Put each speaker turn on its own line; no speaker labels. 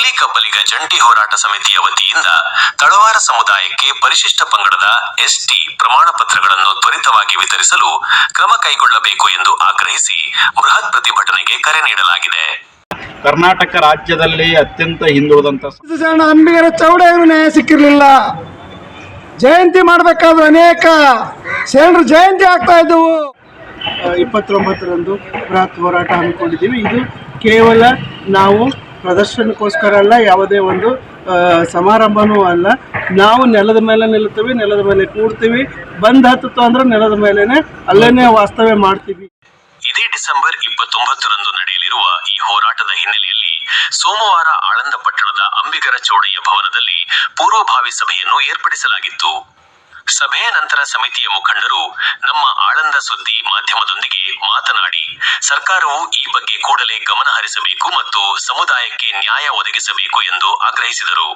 ಕೂಲಿ ಕಬ್ಬಲಿಗ ಜಂಟಿ ಹೋರಾಟ ಸಮಿತಿಯ ವತಿಯಿಂದ ತಳವಾರ ಸಮುದಾಯಕ್ಕೆ ಪರಿಶಿಷ್ಟ ಪಂಗಡದ ಎಸ್ಟಿ ಪ್ರಮಾಣ ಪತ್ರಗಳನ್ನು ತ್ವರಿತವಾಗಿ ವಿತರಿಸಲು ಕ್ರಮ ಕೈಗೊಳ್ಳಬೇಕು ಎಂದು ಆಗ್ರಹಿಸಿ ಬೃಹತ್ ಪ್ರತಿಭಟನೆಗೆ ಕರೆ ನೀಡಲಾಗಿದೆ.
ಕರ್ನಾಟಕ ರಾಜ್ಯದಲ್ಲಿ ಅತ್ಯಂತ
ಹಿಂದುಳಿದಂತ ಅಂಬಿಗರ ನ್ಯಾಯ ಸಿಕ್ಕಿರಲಿಲ್ಲ. ಜಯಂತಿ ಮಾಡಬೇಕಾದ್ರೆ ಅನೇಕ ಶರಣರು ಜಯಂತಿ ಆಗ್ತಾ ಇದ್ದವು.
ಇಪ್ಪತ್ತೊಂಬತ್ತರಂದು ಬೃಹತ್ ಹೋರಾಟ ಹಮ್ಮಿಕೊಂಡಿದ್ದೀವಿ. ಇದು ಕೇವಲ ನಾವು ಪ್ರದರ್ಶನಕ್ಕೋಸ್ಕರ ಅಲ್ಲ, ಯಾವುದೇ ಒಂದು ಸಮಾರಂಭನೂ ಅಲ್ಲ. ನಾವು ನೆಲದ ಮೇಲೆ ನಿಲ್ತೀವಿ ನೆಲದ ಮೇಲೆ ಕೂಡ್ತೀವಿ. ಬಂದ್ ಹತ್ತಿತ್ತು ಅಂದ್ರೆ ನೆಲದ ಮೇಲೆನೆ ಅಲ್ಲೇನೆ ವಾಸ್ತವ್ಯ ಮಾಡ್ತೀವಿ.
ಇದೇ ಡಿಸೆಂಬರ್ ಇಪ್ಪತ್ತೊಂಬತ್ತರಂದು ನಡೆಯಲಿರುವ ಈ ಹೋರಾಟದ ಹಿನ್ನೆಲೆಯಲ್ಲಿ ಸೋಮವಾರ ಆಳಂದ ಪಟ್ಟಣದ ಅಂಬಿಗರ ಚೌಡಯ್ಯ ಭವನದಲ್ಲಿ ಪೂರ್ವಭಾವಿ ಸಭೆಯನ್ನು ಏರ್ಪಡಿಸಲಾಗಿತ್ತು. ಸಭೆಯ ನಂತರ ಸಮಿತಿಯ ಮುಖಂಡರು ನಮ್ಮ ಆಳಂದ ಸುದ್ದಿ ಮಾಧ್ಯಮದೊಂದಿಗೆ ಮಾತನಾಡಿ ಸರ್ಕಾರವು ಈ ಬಗ್ಗೆ ಕೂಡಲೇ ಗಮನ ಹರಿಸಬೇಕು ಮತ್ತು ಸಮುದಾಯಕ್ಕೆ ನ್ಯಾಯ ಒದಗಿಸಬೇಕು ಎಂದು ಆಗ್ರಹಿಸಿದರು.